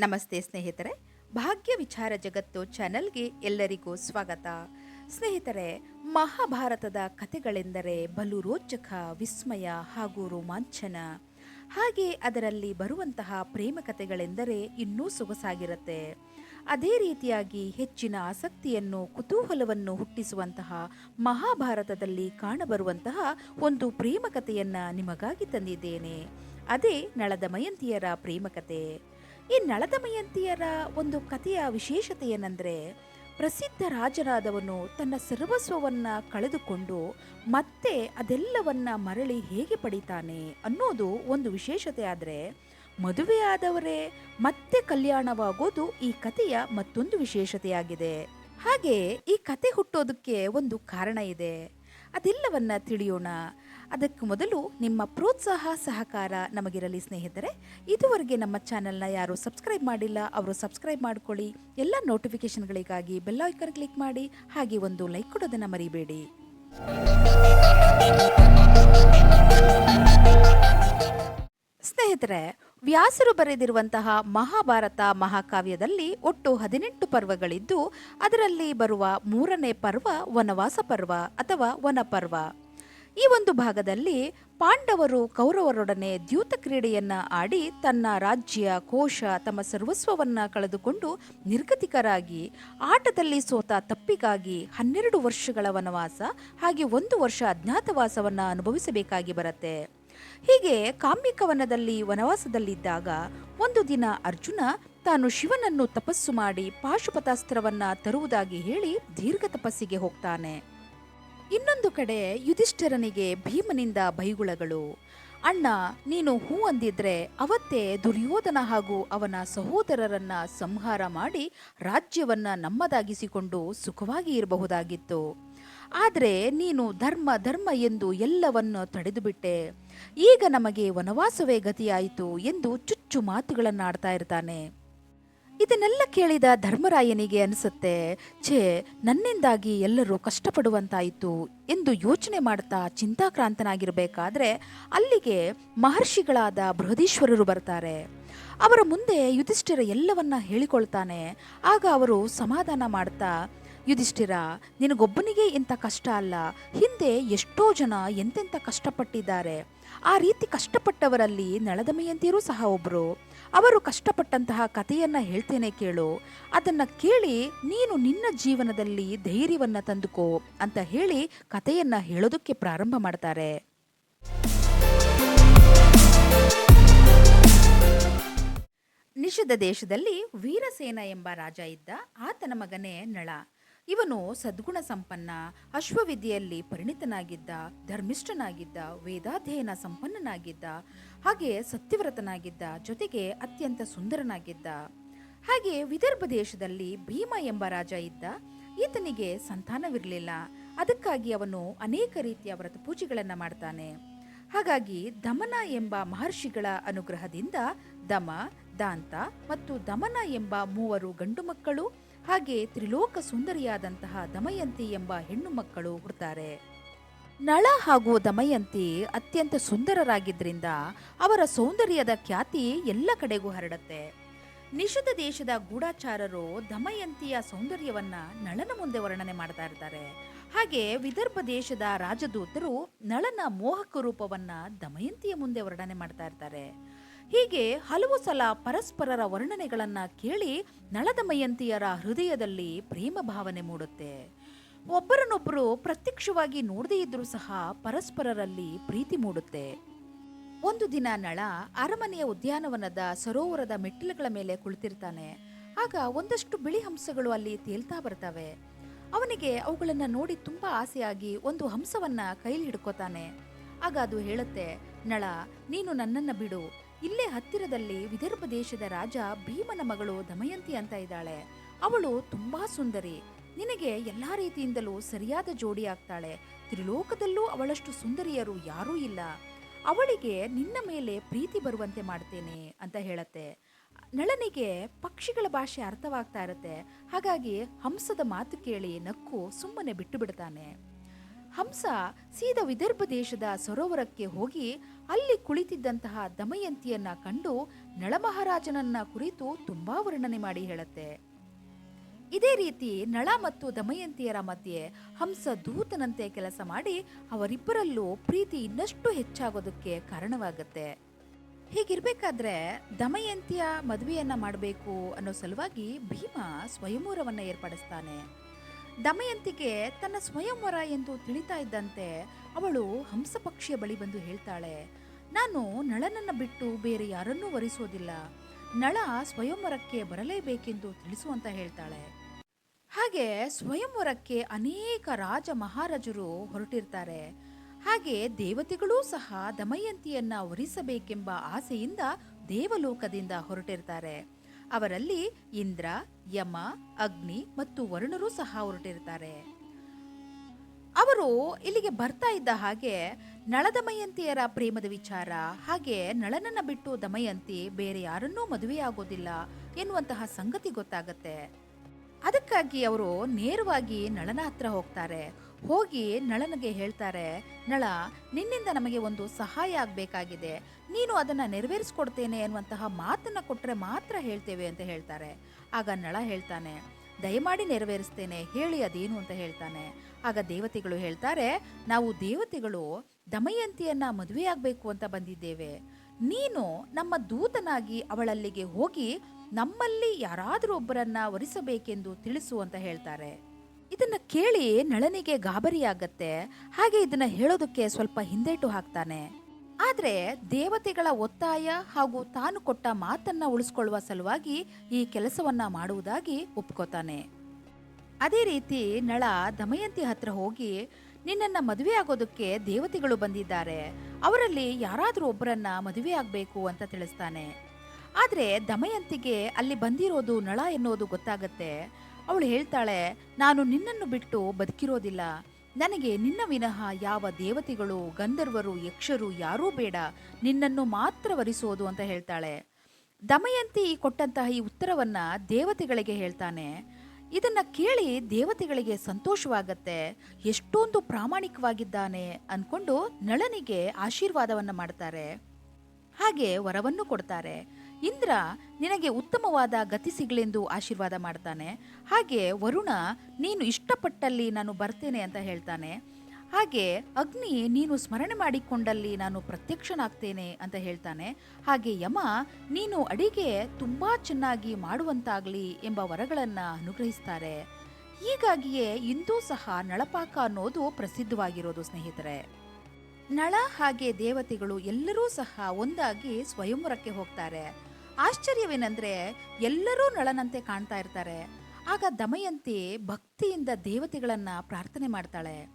ನಮಸ್ತೆ ಸ್ನೇಹಿತರೆ. ಭಾಗ್ಯ ವಿಚಾರ ಜಗತ್ತು ಚಾನೆಲ್ಗೆ ಎಲ್ಲರಿಗೂ ಸ್ವಾಗತ. ಸ್ನೇಹಿತರೆ, ಮಹಾಭಾರತದ ಕಥೆಗಳೆಂದರೆ ಬಲು ರೋಚಕ ವಿಸ್ಮಯ ಹಾಗೂ ರೋಮಾಂಚನ. ಹಾಗೆ ಅದರಲ್ಲಿ ಬರುವಂತಹ ಪ್ರೇಮ ಕಥೆಗಳೆಂದರೆ ಇನ್ನೂ ಸೊಗಸಾಗಿರುತ್ತೆ. ಅದೇ ರೀತಿಯಾಗಿ ಹೆಚ್ಚಿನ ಆಸಕ್ತಿಯನ್ನು, ಕುತೂಹಲವನ್ನು ಹುಟ್ಟಿಸುವಂತಹ ಮಹಾಭಾರತದಲ್ಲಿ ಕಾಣಬರುವಂತಹ ಒಂದು ಪ್ರೇಮ ಕಥೆಯನ್ನು ನಿಮಗಾಗಿ ತಂದಿದ್ದೇನೆ. ಅದೇ ನಳದ ಮಯಂತಿಯರ ಪ್ರೇಮ ಕತೆ ಈ ನಳದಮಯಂತಿಯರ ಒಂದು ಕಥೆಯ ವಿಶೇಷತೆ ಏನಂದ್ರೆ ಪ್ರಸಿದ್ಧ ರಾಜನಾದವನು ತನ್ನ ಸರ್ವಸ್ವವನ್ನ ಕಳೆದುಕೊಂಡು ಮತ್ತೆ ಅದೆಲ್ಲವನ್ನ ಮರಳಿ ಹೇಗೆ ಪಡಿತಾನೆ ಅನ್ನೋದು ಒಂದು ವಿಶೇಷತೆ ಆದರೆ ಮದುವೆಯಾದವರೇ ಮತ್ತೆ ಕಲ್ಯಾಣವಾಗೋದು ಈ ಕಥೆಯ ಮತ್ತೊಂದು ವಿಶೇಷತೆಯಾಗಿದೆ. ಹಾಗೆ ಈ ಕತೆ ಹುಟ್ಟೋದಕ್ಕೆ ಒಂದು ಕಾರಣ ಇದೆ. ಅದೆಲ್ಲವನ್ನ ತಿಳಿಯೋಣ. ಅದಕ್ಕೆ ಮೊದಲು ನಿಮ್ಮ ಪ್ರೋತ್ಸಾಹ ಸಹಕಾರ ನಮಗಿರಲಿ ಸ್ನೇಹಿತರೆ. ಇದುವರೆಗೆ ನಮ್ಮ ಚಾನೆಲ್ನ ಯಾರು ಸಬ್ಸ್ಕ್ರೈಬ್ ಮಾಡಿಲ್ಲ, ಅವರು ಸಬ್ಸ್ಕ್ರೈಬ್ ಮಾಡ್ಕೊಳ್ಳಿ. ಎಲ್ಲ ನೋಟಿಫಿಕೇಷನ್ಗಳಿಗಾಗಿ ಐಕನ್ ಕ್ಲಿಕ್ ಮಾಡಿ, ಹಾಗೆ ಒಂದು ಲೈಕ್ ಕೊಡೋದನ್ನು ಮರಿಬೇಡಿ. ಸ್ನೇಹಿತರೆ, ವ್ಯಾಸರು ಬರೆದಿರುವಂತಹ ಮಹಾಭಾರತ ಮಹಾಕಾವ್ಯದಲ್ಲಿ ಒಟ್ಟು ಹದಿನೆಂಟು ಪರ್ವಗಳಿದ್ದು, ಅದರಲ್ಲಿ ಬರುವ ಮೂರನೇ ಪರ್ವ ವನವಾಸ ಪರ್ವ ಅಥವಾ ವನಪರ್ವ. ಈ ಒಂದು ಭಾಗದಲ್ಲಿ ಪಾಂಡವರು ಕೌರವರೊಡನೆ ದ್ಯೂತ ಕ್ರೀಡೆಯನ್ನ ಆಡಿ ತನ್ನ ರಾಜ್ಯ, ಕೋಶ, ತಮ್ಮ ಸರ್ವಸ್ವವನ್ನ ಕಳೆದುಕೊಂಡು ನಿರ್ಗತಿಕರಾಗಿ ಆಟದಲ್ಲಿ ಸೋತ ತಪ್ಪಿಗಾಗಿ ಹನ್ನೆರಡು ವರ್ಷಗಳ ವನವಾಸ ಹಾಗೆ ಒಂದು ವರ್ಷ ಅಜ್ಞಾತವಾಸವನ್ನ ಅನುಭವಿಸಬೇಕಾಗಿ ಬರುತ್ತೆ. ಹೀಗೆ ಕಾಮ್ಯಕವನದಲ್ಲಿ ವನವಾಸದಲ್ಲಿದ್ದಾಗ ಒಂದು ದಿನ ಅರ್ಜುನ ತಾನು ಶಿವನನ್ನು ತಪಸ್ಸು ಮಾಡಿ ಪಾಶುಪತಾಸ್ತ್ರವನ್ನ ತರುವುದಾಗಿ ಹೇಳಿ ದೀರ್ಘ ತಪಸ್ಸಿಗೆ ಹೋಗ್ತಾನೆ. ಇನ್ನೊಂದು ಕಡೆ ಯುಧಿಷ್ಠಿರನಿಗೆ ಭೀಮನಿಂದ ಬೈಗುಳಗಳು ಅಣ್ಣ, ನೀನು ಹೂ ಅಂದಿದ್ರೆ ಅವತ್ತೇ ದುರ್ಯೋಧನ ಹಾಗೂ ಅವನ ಸಹೋದರರನ್ನ ಸಂಹಾರ ಮಾಡಿ ರಾಜ್ಯವನ್ನ ನಮ್ಮದಾಗಿಸಿಕೊಂಡು ಸುಖವಾಗಿ ಇರಬಹುದಾಗಿತ್ತು. ಆದರೆ ನೀನು ಧರ್ಮ ಧರ್ಮ ಎಂದು ಎಲ್ಲವನ್ನು ತಡೆದುಬಿಟ್ಟೆ. ಈಗ ನಮಗೆ ವನವಾಸವೇ ಗತಿಯಾಯಿತು ಎಂದು ಚುಚ್ಚು ಮಾತುಗಳನ್ನಾಡ್ತಾ ಇರ್ತಾನೆ. ಇದನ್ನೆಲ್ಲ ಕೇಳಿದ ಧರ್ಮರಾಯನಿಗೆ ಅನಿಸುತ್ತೆ, ಛೇ, ನನ್ನಿಂದಾಗಿ ಎಲ್ಲರೂ ಕಷ್ಟಪಡುವಂತಾಯಿತು ಎಂದು ಯೋಚನೆ ಮಾಡ್ತಾ ಚಿಂತಾಕ್ರಾಂತನಾಗಿರಬೇಕಾದ್ರೆ ಅಲ್ಲಿಗೆ ಮಹರ್ಷಿಗಳಾದ ಬೃಹದೀಶ್ವರರು ಬರ್ತಾರೆ. ಅವರ ಮುಂದೆ ಯುಧಿಷ್ಠಿರ ಎಲ್ಲವನ್ನ ಹೇಳಿಕೊಳ್ತಾನೆ. ಆಗ ಅವರು ಸಮಾಧಾನ ಮಾಡ್ತಾ, ಯುಧಿಷ್ಠಿರ, ನಿನಗೊಬ್ಬನಿಗೆ ಇಂಥ ಕಷ್ಟ ಅಲ್ಲ. ಹಿಂದೆ ಎಷ್ಟೋ ಜನ ಎಂತೆಂಥ ಕಷ್ಟಪಟ್ಟಿದ್ದಾರೆ. ಆ ರೀತಿ ಕಷ್ಟಪಟ್ಟವರಲ್ಲಿ ನಳದಮಯಂತಿಯರೂ ಸಹ ಒಬ್ಬರು ಅವರು ಕಷ್ಟಪಟ್ಟಂತಹ ಕಥೆಯನ್ನ ಹೇಳ್ತೇನೆ ಕೇಳು. ಅದನ್ನ ಕೇಳಿ ನೀನು ನಿನ್ನ ಜೀವನದಲ್ಲಿ ಧೈರ್ಯವನ್ನು ತಂದುಕೋ ಅಂತ ಹೇಳಿ ಕಥೆಯನ್ನ ಹೇಳೋದಕ್ಕೆ ಪ್ರಾರಂಭ ಮಾಡ್ತಾರೆ. ನಿಷದ ದೇಶದಲ್ಲಿ ವೀರಸೇನ ಎಂಬ ರಾಜ ಇದ್ದ ಆತನ ಮಗನೇ ನಳ. ಇವನು ಸದ್ಗುಣ ಸಂಪನ್ನ ಅಶ್ವವಿದ್ಯೆಯಲ್ಲಿ ಪರಿಣಿತನಾಗಿದ್ದ, ಧರ್ಮಿಷ್ಠನಾಗಿದ್ದ, ವೇದಾಧ್ಯಯನ ಸಂಪನ್ನನಾಗಿದ್ದ, ಹಾಗೆ ಸತ್ಯವ್ರತನಾಗಿದ್ದ, ಜೊತೆಗೆ ಅತ್ಯಂತ ಸುಂದರನಾಗಿದ್ದ. ಹಾಗೆ ವಿದರ್ಭ ದೇಶದಲ್ಲಿ ಭೀಮ ಎಂಬ ರಾಜ ಇದ್ದ. ಈತನಿಗೆ ಸಂತಾನವಿರಲಿಲ್ಲ. ಅದಕ್ಕಾಗಿ ಅವನು ಅನೇಕ ರೀತಿಯ ವ್ರತ ಪೂಜೆಗಳನ್ನು ಮಾಡ್ತಾನೆ. ಹಾಗಾಗಿ ದಮನ ಎಂಬ ಮಹರ್ಷಿಗಳ ಅನುಗ್ರಹದಿಂದ ದಮ, ದಾಂತ ಮತ್ತು ದಮನ ಎಂಬ ಮೂವರು ಗಂಡು ಮಕ್ಕಳು ಹಾಗೆ ತ್ರಿಲೋಕ ಸುಂದರಿಯಾದಂತಹ ದಮಯಂತಿ ಎಂಬ ಹೆಣ್ಣು ಮಕ್ಕಳು ಹುಡ್ತಾರೆ. ನಳ ಹಾಗೂ ದಮಯಂತಿ ಅತ್ಯಂತ ಸುಂದರರಾಗಿದ್ದರಿಂದ ಅವರ ಸೌಂದರ್ಯದ ಖ್ಯಾತಿ ಎಲ್ಲ ಕಡೆಗೂ ಹರಡತ್ತೆ. ನಿಷದ ದೇಶದ ಗೂಢಾಚಾರರು ದಮಯಂತಿಯ ಸೌಂದರ್ಯವನ್ನ ನಳನ ಮುಂದೆ ವರ್ಣನೆ ಮಾಡ್ತಾ ಇರ್ತಾರೆ. ಹಾಗೆ ವಿದರ್ಭ ದೇಶದ ರಾಜದೂತರು ನಳನ ಮೋಹಕ ರೂಪವನ್ನ ದಮಯಂತಿಯ ಮುಂದೆ ವರ್ಣನೆ ಮಾಡ್ತಾ ಇರ್ತಾರೆ. ಹೀಗೆ ಹಲವು ಸಲ ಪರಸ್ಪರರ ವರ್ಣನೆಗಳನ್ನ ಕೇಳಿ ನಳದಮಯಂತಿಯರ ಹೃದಯದಲ್ಲಿ ಪ್ರೇಮ ಭಾವನೆ ಮೂಡುತ್ತೆ. ಒಬ್ಬರನ್ನೊಬ್ಬರು ಪ್ರತ್ಯಕ್ಷವಾಗಿ ನೋಡದೇ ಇದ್ರೂ ಸಹ ಪರಸ್ಪರರಲ್ಲಿ ಪ್ರೀತಿ ಮೂಡುತ್ತೆ. ಒಂದು ದಿನ ನಳ ಅರಮನೆಯ ಉದ್ಯಾನವನದ ಸರೋವರದ ಮೆಟ್ಟಿಲುಗಳ ಮೇಲೆ ಕುಳಿತಿರ್ತಾನೆ. ಆಗ ಒಂದಷ್ಟು ಬಿಳಿ ಹಂಸಗಳು ಅಲ್ಲಿ ತೇಲ್ತಾ ಬರ್ತವೆ. ಅವನಿಗೆ ಅವುಗಳನ್ನ ನೋಡಿ ತುಂಬಾ ಆಸೆಯಾಗಿ ಒಂದು ಹಂಸವನ್ನ ಕೈಲಿ ಹಿಡ್ಕೋತಾನೆ. ಆಗ ಅದು ಹೇಳುತ್ತೆ, ನಳ, ನೀನು ನನ್ನನ್ನ ಬಿಡು. ಇಲ್ಲೇ ಹತ್ತಿರದಲ್ಲಿ ವಿದರ್ಭ ದೇಶದ ರಾಜ ಭೀಮನ ಮಗಳು ದಮಯಂತಿ ಅಂತ ಇದ್ದಾಳೆ. ಅವಳು ತುಂಬಾ ಸುಂದರಿ. ನಿನಗೆ ಎಲ್ಲಾ ರೀತಿಯಿಂದಲೂ ಸರಿಯಾದ ಜೋಡಿ ಆಗ್ತಾಳೆ. ತ್ರಿಲೋಕದಲ್ಲೂ ಅವಳಷ್ಟು ಸುಂದರಿಯರು ಯಾರೂ ಇಲ್ಲ. ಅವಳಿಗೆ ನಿನ್ನ ಮೇಲೆ ಪ್ರೀತಿ ಬರುವಂತೆ ಮಾಡ್ತೇನೆ ಅಂತ ಹೇಳತ್ತೆ. ನಳನಿಗೆ ಪಕ್ಷಿಗಳ ಭಾಷೆ ಅರ್ಥವಾಗ್ತಾ ಇರತ್ತೆ. ಹಾಗಾಗಿ ಹಂಸದ ಮಾತು ಕೇಳಿ ನಕ್ಕು ಸುಮ್ಮನೆ ಬಿಟ್ಟು ಬಿಡ್ತಾನೆ. ಹಂಸ ಸೀದಾ ವಿದರ್ಭ ದೇಶದ ಸರೋವರಕ್ಕೆ ಹೋಗಿ ಅಲ್ಲಿ ಕುಳಿತಿದ್ದಂತಹ ದಮಯಂತಿಯನ್ನ ಕಂಡು ನಳಮಹಾರಾಜನನ್ನ ಕುರಿತು ತುಂಬಾ ವರ್ಣನೆ ಮಾಡಿ ಹೇಳುತ್ತೆ. ಇದೇ ರೀತಿ ನಳ ಮತ್ತು ದಮಯಂತಿಯರ ಮಧ್ಯೆ ಹಂಸ ದೂತನಂತೆ ಕೆಲಸ ಮಾಡಿ ಅವರಿಬ್ಬರಲ್ಲೂ ಪ್ರೀತಿ ಇನ್ನಷ್ಟು ಹೆಚ್ಚಾಗೋದಕ್ಕೆ ಕಾರಣವಾಗತ್ತೆ. ಹೀಗಿರ್ಬೇಕಾದ್ರೆ ದಮಯಂತಿಯ ಮದುವೆಯನ್ನ ಮಾಡಬೇಕು ಅನ್ನೋ ಸಲುವಾಗಿ ಭೀಮ ಸ್ವಯಂವರವನ್ನ ಏರ್ಪಡಿಸ್ತಾನೆ. ದಮಯಂತಿಗೆ ತನ್ನ ಸ್ವಯಂವರ ಎಂದು ತಿಳಿತಾ ಇದ್ದಂತೆ ಅವಳು ಹಂಸಪಕ್ಷಿಯ ಬಳಿ ಬಂದು ಹೇಳ್ತಾಳೆ, ನಾನು ನಳನನ್ನು ಬಿಟ್ಟು ಬೇರೆ ಯಾರನ್ನೂ ವರಿಸೋದಿಲ್ಲ. ನಳ ಸ್ವಯಂವರಕ್ಕೆ ಬರಲೇಬೇಕೆಂದು ತಿಳಿಸು ಅಂತ ಹೇಳ್ತಾಳೆ. ಹಾಗೆ ಸ್ವಯಂವರಕ್ಕೆ ಅನೇಕ ರಾಜ ಮಹಾರಾಜರು ಹೊರಟಿರ್ತಾರೆ. ಹಾಗೆ ದೇವತೆಗಳೂ ಸಹ ದಮಯಂತಿಯನ್ನ ವರಿಸಬೇಕೆಂಬ ಆಸೆಯಿಂದ ದೇವಲೋಕದಿಂದ ಹೊರಟಿರ್ತಾರೆ. ಅವರಲ್ಲಿ ಇಂದ್ರ, ಯಮ, ಅಗ್ನಿ ಮತ್ತು ವರುಣರು ಸಹ ಹೊರಟಿರ್ತಾರೆ ಅವರು ಇಲ್ಲಿಗೆ ಬರ್ತಾ ಇದ್ದ ಹಾಗೆ ನಳದಮಯಂತಿಯರ ಪ್ರೇಮದ ವಿಚಾರ, ಹಾಗೆ ನಳನನ್ನ ಬಿಟ್ಟು ದಮಯಂತಿ ಬೇರೆ ಯಾರನ್ನೂ ಮದುವೆಯಾಗೋದಿಲ್ಲ ಎನ್ನುವಂತಹ ಸಂಗತಿ ಗೊತ್ತಾಗತ್ತೆ. ಅದಕ್ಕಾಗಿ ಅವರು ನೇರವಾಗಿ ನಳನ ಹತ್ರ ಹೋಗ್ತಾರೆ. ಹೋಗಿ ನಳನಿಗೆ ಹೇಳ್ತಾರೆ, ನಳ, ನಿನ್ನಿಂದ ನಮಗೆ ಒಂದು ಸಹಾಯ ಆಗಬೇಕಾಗಿದೆ. ನೀನು ಅದನ್ನು ನೆರವೇರಿಸ್ಕೊಡ್ತೇನೆ ಅನ್ನುವಂತಹ ಮಾತನ್ನು ಕೊಟ್ಟರೆ ಮಾತ್ರ ಹೇಳ್ತೇವೆ ಅಂತ ಹೇಳ್ತಾರೆ. ಆಗ ನಳ ಹೇಳ್ತಾನೆ, ದಯಮಾಡಿ ನೆರವೇರಿಸ್ತೇನೆ, ಹೇಳಿ ಅದೇನು ಅಂತ ಹೇಳ್ತಾನೆ. ಆಗ ದೇವತೆಗಳು ಹೇಳ್ತಾರೆ, ನಾವು ದೇವತೆಗಳು ದಮಯಂತಿಯನ್ನು ಮದುವೆಯಾಗಬೇಕು ಅಂತ ಬಂದಿದ್ದೇವೆ. ನೀನು ನಮ್ಮ ದೂತನಾಗಿ ಅವಳಲ್ಲಿಗೆ ಹೋಗಿ ನಮ್ಮಲ್ಲಿ ಯಾರಾದರೂ ಒಬ್ಬರನ್ನ ವರಿಸಬೇಕೆಂದು ತಿಳಿಸು ಅಂತ ಹೇಳ್ತಾರೆ. ಇದನ್ನ ಕೇಳಿ ನಳನಿಗೆ ಗಾಬರಿಯಾಗತ್ತೆ. ಹಾಗೆ ಇದನ್ನ ಹೇಳೋದಕ್ಕೆ ಸ್ವಲ್ಪ ಹಿಂದೇಟು ಹಾಕ್ತಾನೆ. ಆದ್ರೆ ದೇವತೆಗಳ ಒತ್ತಾಯ ಹಾಗೂ ತಾನು ಕೊಟ್ಟ ಮಾತನ್ನ ಉಳಿಸ್ಕೊಳ್ಳುವ ಸಲುವಾಗಿ ಈ ಕೆಲಸವನ್ನ ಮಾಡುವುದಾಗಿ ಒಪ್ಕೋತಾನೆ. ಅದೇ ರೀತಿ ನಳ ದಮಯಂತಿ ಹತ್ರ ಹೋಗಿ, ನಿನ್ನನ್ನ ಮದುವೆ ಆಗೋದಕ್ಕೆ ದೇವತೆಗಳು ಬಂದಿದ್ದಾರೆ. ಅವರಲ್ಲಿ ಯಾರಾದರೂ ಒಬ್ಬರನ್ನ ಮದುವೆ ಆಗಬೇಕು ಅಂತ ತಿಳಿಸ್ತಾನೆ. ಆದ್ರೆ ದಮಯಂತಿಗೆ ಅಲ್ಲಿ ಬಂದಿರೋದು ನಳ ಎನ್ನುವುದು ಗೊತ್ತಾಗತ್ತೆ. ಅವಳು ಹೇಳ್ತಾಳೆ, ನಾನು ನಿನ್ನನ್ನು ಬಿಟ್ಟು ಬದುಕಿರೋದಿಲ್ಲ. ನನಗೆ ನಿನ್ನ ವಿನಃ ಯಾವ ದೇವತೆಗಳು, ಗಂಧರ್ವರು, ಯಕ್ಷರು ಯಾರೂ ಬೇಡ. ನಿನ್ನನ್ನು ಮಾತ್ರ ವರಿಸೋದು, ಅಂತ ಹೇಳ್ತಾಳೆ. ದಮಯಂತಿ ಕೊಟ್ಟಂತಹ ಈ ಉತ್ತರವನ್ನ ದೇವತೆಗಳಿಗೆ ಹೇಳ್ತಾನೆ. ಇದನ್ನ ಕೇಳಿ ದೇವತೆಗಳಿಗೆ ಸಂತೋಷವಾಗತ್ತೆ. ಎಷ್ಟೊಂದು ಪ್ರಾಮಾಣಿಕವಾಗಿದ್ದಾನೆ ಅನ್ಕೊಂಡು ನಳನಿಗೆ ಆಶೀರ್ವಾದವನ್ನ ಮಾಡ್ತಾರೆ. ಹಾಗೆ ವರವನ್ನು ಕೊಡ್ತಾರೆ. ಇಂದ್ರ ನಿನಗೆ ಉತ್ತಮವಾದ ಗತಿ ಸಿಗಲೆಂದು ಆಶೀರ್ವಾದ ಮಾಡ್ತಾನೆ. ಹಾಗೆ ವರುಣ, ನೀನು ಇಷ್ಟಪಟ್ಟಲ್ಲಿ ನಾನು ಬರ್ತೇನೆ ಅಂತ ಹೇಳ್ತಾನೆ. ಹಾಗೆ ಅಗ್ನಿ ನೀನು ಸ್ಮರಣೆ ಮಾಡಿಕೊಂಡಲ್ಲಿ ನಾನು ಪ್ರತ್ಯಕ್ಷನಾಗ್ತೇನೆ ಅಂತ ಹೇಳ್ತಾನೆ. ಹಾಗೆ ಯಮ, ನೀನು ಅಡಿಗೆ ತುಂಬ ಚೆನ್ನಾಗಿ ಮಾಡುವಂತಾಗಲಿ ಎಂಬ ವರಗಳನ್ನು ಅನುಗ್ರಹಿಸ್ತಾರೆ. ಹೀಗಾಗಿಯೇ ಇಂದೂ ಸಹ ನಳಪಾಕ ಅನ್ನೋದು ಪ್ರಸಿದ್ಧವಾಗಿರೋದು ಸ್ನೇಹಿತರೆ. ನಳ ಹಾಗೆ ದೇವತೆಗಳು ಎಲ್ಲರೂ ಸಹ ಒಂದಾಗಿ ಸ್ವಯಂವರಕ್ಕೆ ಹೋಗ್ತಾರೆ. ಆಶ್ಚರ್ಯವೇನೆಂದ್ರೆ ಎಲ್ಲರೂ ನಳನಂತೆ ಕಾಣ್ತಾ ಇರ್ತಾರೆ. ಆಗ ದಮಯಂತಿ ಭಕ್ತಿಯಿಂದ ದೇವತೆಗಳನ್ನ ಪ್ರಾರ್ಥನೆ ಮಾಡ್ತಾಳೆ.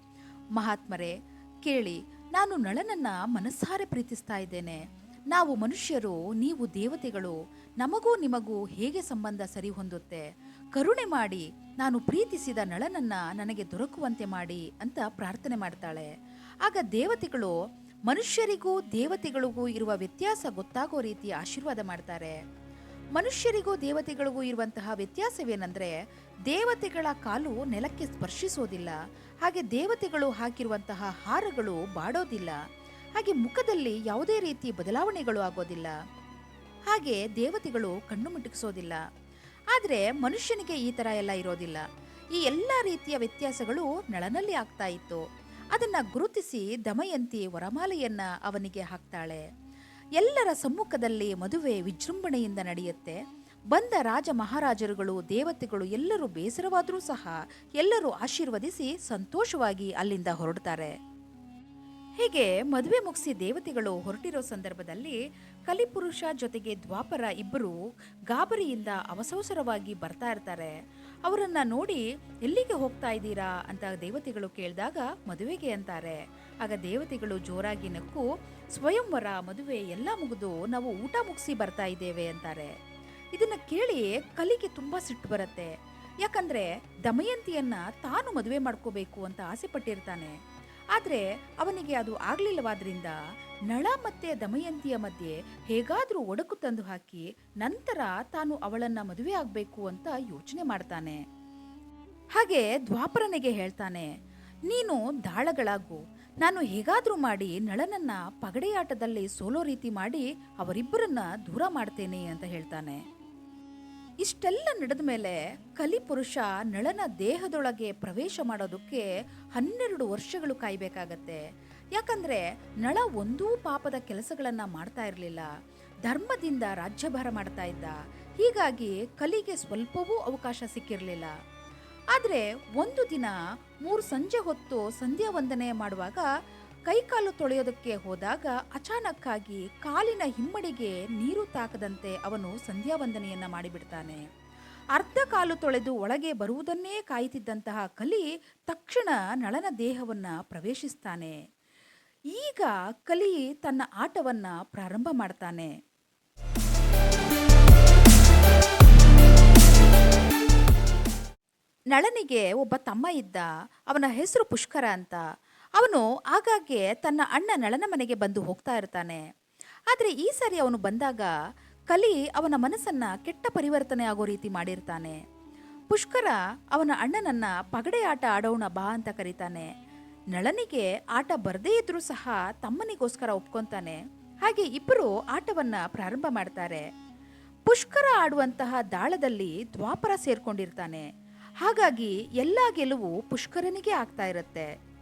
ಮಹಾತ್ಮರೇ, ಕೇಳಿ, ನಾನು ನಳನನ್ನ ಮನಸ್ಸಾರೆ ಪ್ರೀತಿಸ್ತಾ ಇದ್ದೇನೆ. ನಾವು ಮನುಷ್ಯರು, ನೀವು ದೇವತೆಗಳು, ನಮಗೂ ನಿಮಗೂ ಹೇಗೆ ಸಂಬಂಧ ಸರಿ ಹೊಂದುತ್ತೆ? ಕರುಣೆ ಮಾಡಿ, ನಾನು ಪ್ರೀತಿಸಿದ ನಳನನ್ನ ನನಗೆ ದೊರಕುವಂತೆ ಮಾಡಿ ಅಂತ ಪ್ರಾರ್ಥನೆ ಮಾಡ್ತಾಳೆ. ಆಗ ದೇವತೆಗಳು ಮನುಷ್ಯರಿಗೂ ದೇವತೆಗಳಿಗೂ ಇರುವ ವ್ಯತ್ಯಾಸ ಗೊತ್ತಾಗೋ ರೀತಿ ಆಶೀರ್ವಾದ ಮಾಡ್ತಾರೆ. ಮನುಷ್ಯರಿಗೂ ದೇವತೆಗಳಿಗೂ ಇರುವಂತಹ ವ್ಯತ್ಯಾಸವೇನೆಂದರೆ ದೇವತೆಗಳ ಕಾಲು ನೆಲಕ್ಕೆ ಸ್ಪರ್ಶಿಸೋದಿಲ್ಲ. ಹಾಗೆ ದೇವತೆಗಳು ಹಾಕಿರುವಂತಹ ಹಾರಗಳು ಬಾಡೋದಿಲ್ಲ. ಹಾಗೆ ಮುಖದಲ್ಲಿ ಯಾವುದೇ ರೀತಿ ಬದಲಾವಣೆಗಳು ಆಗೋದಿಲ್ಲ. ಹಾಗೆ ದೇವತೆಗಳು ಕಣ್ಣು ಮುಟುಕಿಸೋದಿಲ್ಲ. ಆದರೆ ಮನುಷ್ಯನಿಗೆ ಈ ಥರ ಎಲ್ಲ ಇರೋದಿಲ್ಲ. ಈ ಎಲ್ಲ ರೀತಿಯ ವ್ಯತ್ಯಾಸಗಳು ನಳನಲ್ಲಿ ಆಗ್ತಾ ಇತ್ತು. ಅದನ್ನ ಗುರುತಿಸಿ ದಮಯಂತಿ ವರಮಾಲೆಯನ್ನ ಅವನಿಗೆ ಹಾಕ್ತಾಳೆ. ಎಲ್ಲರ ಸಮ್ಮುಖದಲ್ಲಿ ಮದುವೆ ವಿಜೃಂಭಣೆಯಿಂದ ನಡೆಯುತ್ತೆ. ಬಂದ ರಾಜ ಮಹಾರಾಜರುಗಳು, ದೇವತೆಗಳು ಎಲ್ಲರೂ ಬೇಸರವಾದರೂ ಸಹ ಎಲ್ಲರೂ ಆಶೀರ್ವದಿಸಿ ಸಂತೋಷವಾಗಿ ಅಲ್ಲಿಂದ ಹೊರಡ್ತಾರೆ. ಹೀಗೆ ಮದುವೆ ಮುಗಿಸಿ ದೇವತೆಗಳು ಹೊರಟಿರೋ ಸಂದರ್ಭದಲ್ಲಿ ಕಲಿಪುರುಷ ಜೊತೆಗೆ ದ್ವಾಪರ ಇಬ್ಬರು ಗಾಬರಿಯಿಂದ ಅವಸವಸರವಾಗಿ ಬರ್ತಾ ಇರ್ತಾರೆ. ಅವರನ್ನ ನೋಡಿ, ಎಲ್ಲಿಗೆ ಹೋಗ್ತಾ ಇದ್ದೀರಾ? ಅಂತ ದೇವತೆಗಳು ಕೇಳಿದಾಗ, ಮದುವೆಗೆ, ಅಂತಾರೆ. ಆಗ ದೇವತೆಗಳು ಜೋರಾಗಿ ನಕ್ಕು, ಸ್ವಯಂವರ, ಮದುವೆ ಎಲ್ಲ ಮುಗಿದು ನಾವು ಊಟ ಮುಗಿಸಿ ಬರ್ತಾ ಇದ್ದೇವೆ, ಅಂತಾರೆ. ಇದನ್ನ ಕೇಳಿ ಕಲಿಗೆ ತುಂಬಾ ಸಿಟ್ಟು ಬರುತ್ತೆ. ಯಾಕಂದ್ರೆ, ದಮಯಂತಿಯನ್ನ ತಾನು ಮದುವೆ ಮಾಡ್ಕೋಬೇಕು ಅಂತ ಆಸೆ ಪಟ್ಟಿರ್ತಾನೆ. ಆದ್ರೆ ಅವನಿಗೆ ಅದು ಆಗಲಿಲ್ಲವಾದ್ರಿಂದ ನಳ ಮತ್ತೆ ದಮಯಂತಿಯ ಮಧ್ಯೆ ಹೇಗಾದರೂ ಒಡಕು ತಂದು ಹಾಕಿ ನಂತರ ತಾನು ಅವಳನ್ನ ಮದುವೆ ಆಗಬೇಕು ಅಂತ ಯೋಚನೆ ಮಾಡ್ತಾನೆ. ಹಾಗೆ ದ್ವಾಪರನಿಗೆ ಹೇಳ್ತಾನೆ, ನೀನು ದಾಳಗಳಾಗು. ನಾನು ಹೇಗಾದರೂ ಮಾಡಿ ನಳನನ್ನ ಪಗಡೆಯಾಟದಲ್ಲಿ ಸೋಲೋ ರೀತಿ ಮಾಡಿ ಅವರಿಬ್ಬರನ್ನ ದೂರ ಮಾಡ್ತೇನೆ, ಅಂತ ಹೇಳ್ತಾನೆ. ಇಷ್ಟೆಲ್ಲ ನಡೆದ ಮೇಲೆ ಕಲಿಪುರುಷ ನಳನ ದೇಹದೊಳಗೆ ಪ್ರವೇಶ ಮಾಡೋದಕ್ಕೆ ಹನ್ನೆರಡು ವರ್ಷಗಳು ಕಾಯಬೇಕಾಗತ್ತೆ. ಯಾಕಂದ್ರೆ ನಳ ಒಂದೂ ಪಾಪದ ಕೆಲಸಗಳನ್ನ ಮಾಡ್ತಾ ಇರಲಿಲ್ಲ. ಧರ್ಮದಿಂದ ರಾಜ್ಯಭಾರ ಮಾಡ್ತಾ ಇದ್ದ. ಹೀಗಾಗಿ ಕಲಿಗೆ ಸ್ವಲ್ಪವೂ ಅವಕಾಶ ಸಿಕ್ಕಿರಲಿಲ್ಲ. ಆದರೆ ಒಂದು ದಿನ ಮೂರು ಸಂಜೆ ಹೊತ್ತು ಸಂಧ್ಯಾ ವಂದನೆ ಮಾಡುವಾಗ ಕೈಕಾಲು ತೊಳೆಯೋದಕ್ಕೆ ಹೋದಾಗ ಅಚಾನಕ್ಕಾಗಿ ಕಾಲಿನ ಹಿಮ್ಮಡಿಗೆ ನೀರು ತಾಕದಂತೆ ಅವನು ಸಂಧ್ಯಾ ವಂದನೆಯನ್ನ ಮಾಡಿಬಿಡ್ತಾನೆ. ಅರ್ಧ ಕಾಲು ತೊಳೆದು ಒಳಗೆ ಬರುವುದನ್ನೇ ಕಾಯುತ್ತಿದ್ದಂತಹ ಕಲಿ ತಕ್ಷಣ ನಳನ ದೇಹವನ್ನ ಪ್ರವೇಶಿಸ್ತಾನೆ. ಈಗ ಕಲಿ ತನ್ನ ಆಟವನ್ನ ಪ್ರಾರಂಭ ಮಾಡ್ತಾನೆ. ನಳನಿಗೆ ಒಬ್ಬ ತಮ್ಮ ಇದ್ದ, ಅವನ ಹೆಸರು ಪುಷ್ಕರ ಅಂತ. ಅವನು ಆಗಾಗ್ಗೆ ತನ್ನ ಅಣ್ಣ ನಳನ ಮನೆಗೆ ಬಂದು ಹೋಗ್ತಾ ಇರ್ತಾನೆ. ಆದರೆ ಈ ಸಾರಿ ಅವನು ಬಂದಾಗ ಕಲಿ ಅವನ ಮನಸ್ಸನ್ನ ಕೆಟ್ಟ ಪರಿವರ್ತನೆ ಆಗೋ ರೀತಿ ಮಾಡಿರ್ತಾನೆ. ಪುಷ್ಕರ ಅವನ ಅಣ್ಣನನ್ನ ಪಗಡೆ ಆಟ ಆಡೋಣ ಬಾ ಅಂತ ಕರೀತಾನೆ. ನಳನಿಗೆ ಆಟ ಬರದೇ ಇದ್ರೂ ಸಹ ತಮ್ಮನಿಗೋಸ್ಕರ ಒಪ್ಕೊಂತಾನೆ. ಹಾಗೆ ಇಬ್ಬರು ಆಟವನ್ನ ಪ್ರಾರಂಭ ಮಾಡ್ತಾರೆ. ಪುಷ್ಕರ ಆಡುವಂತಹ ದಾಳದಲ್ಲಿ ದ್ವಾಪರ ಸೇರ್ಕೊಂಡಿರ್ತಾನೆ. ಹಾಗಾಗಿ ಎಲ್ಲ ಗೆಲುವು ಪುಷ್ಕರನಿಗೆ ಆಗ್ತಾ ಇರುತ್ತೆ.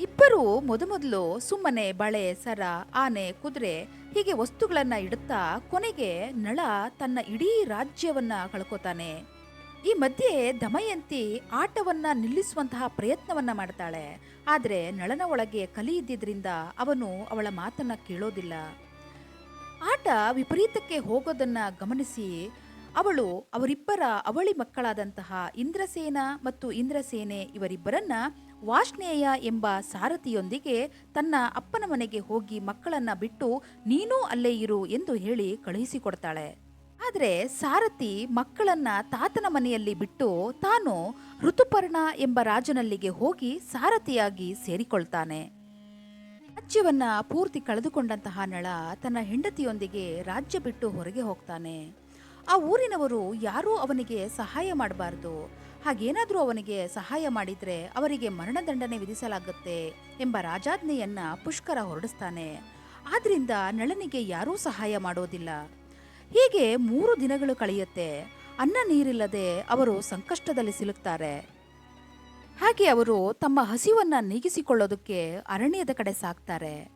ಇಬ್ಬರು ಮೊದಮೊದಲು ಸುಮ್ಮನೆ ಬಳೆ, ಸರ, ಆನೆ, ಕುದುರೆ ಹೀಗೆ ವಸ್ತುಗಳನ್ನ ಇಡುತ್ತಾ ಕೊನೆಗೆ ನಳ ತನ್ನ ಇಡೀ ರಾಜ್ಯವನ್ನ ಕಳ್ಕೊತಾನೆ. ಈ ಮಧ್ಯೆ ದಮಯಂತಿ ಆಟವನ್ನ ನಿಲ್ಲಿಸುವಂತಹ ಪ್ರಯತ್ನವನ್ನ ಮಾಡ್ತಾಳೆ. ಆದರೆ ನಳನ ಒಳಗೆ ಕಲಿ ಇದ್ದಿದ್ರಿಂದ ಅವನು ಅವಳ ಮಾತನ್ನ ಕೇಳೋದಿಲ್ಲ. ಆಟ ವಿಪರೀತಕ್ಕೆ ಹೋಗೋದನ್ನ ಗಮನಿಸಿ ಅವಳು ಅವರಿಬ್ಬರ ಅವಳಿ ಮಕ್ಕಳಾದಂತಹ ಇಂದ್ರಸೇನ ಮತ್ತು ಇಂದ್ರಸೇನೆ ಇವರಿಬ್ಬರನ್ನ ವಾಷ್ಣೇಯ ಎಂಬ ಸಾರಥಿಯೊಂದಿಗೆ ತನ್ನ ಅಪ್ಪನ ಮನೆಗೆ ಹೋಗಿ ಮಕ್ಕಳನ್ನ ಬಿಟ್ಟು ನೀನೂ ಅಲ್ಲೇ ಇರು ಎಂದು ಹೇಳಿ ಕಳುಹಿಸಿಕೊಡ್ತಾಳೆ. ಆದರೆ ಸಾರಥಿ ಮಕ್ಕಳನ್ನ ತಾತನ ಮನೆಯಲ್ಲಿ ಬಿಟ್ಟು ತಾನು ಋತುಪರ್ಣ ಎಂಬ ರಾಜನಲ್ಲಿಗೆ ಹೋಗಿ ಸಾರಥಿಯಾಗಿ ಸೇರಿಕೊಳ್ತಾನೆ. ರಾಜ್ಯವನ್ನ ಪೂರ್ತಿ ಕಳೆದುಕೊಂಡಂತಹ ನಳ ತನ್ನ ಹೆಂಡತಿಯೊಂದಿಗೆ ರಾಜ್ಯ ಬಿಟ್ಟು ಹೊರಗೆ ಹೋಗ್ತಾನೆ. ಆ ಊರಿನವರು ಯಾರೂ ಅವನಿಗೆ ಸಹಾಯ ಮಾಡಬಾರದು. ಹಾಗೇನಾದರೂ ಅವನಿಗೆ ಸಹಾಯ ಮಾಡಿದರೆ ಅವರಿಗೆ ಮರಣದಂಡನೆ ವಿಧಿಸಲಾಗುತ್ತೆ ಎಂಬ ರಾಜಾಜ್ಞೆಯನ್ನ ಪುಷ್ಕರ ಹೊರಡಿಸ್ತಾನೆ. ಆದ್ರಿಂದ ನಳನಿಗೆ ಯಾರೂ ಸಹಾಯ ಮಾಡೋದಿಲ್ಲ. ಹೀಗೆ ಮೂರು ದಿನಗಳು ಕಳೆಯುತ್ತೆ. ಅನ್ನ ನೀರಿಲ್ಲದೆ ಅವರು ಸಂಕಷ್ಟದಲ್ಲಿ ಸಿಲುಕ್ತಾರೆ. ಹಾಗೆ ಅವರು ತಮ್ಮ ಹಸಿವನ್ನ ನೀಗಿಸಿಕೊಳ್ಳೋದಕ್ಕೆ ಅರಣ್ಯದ ಕಡೆ ಸಾಕ್ತಾರೆ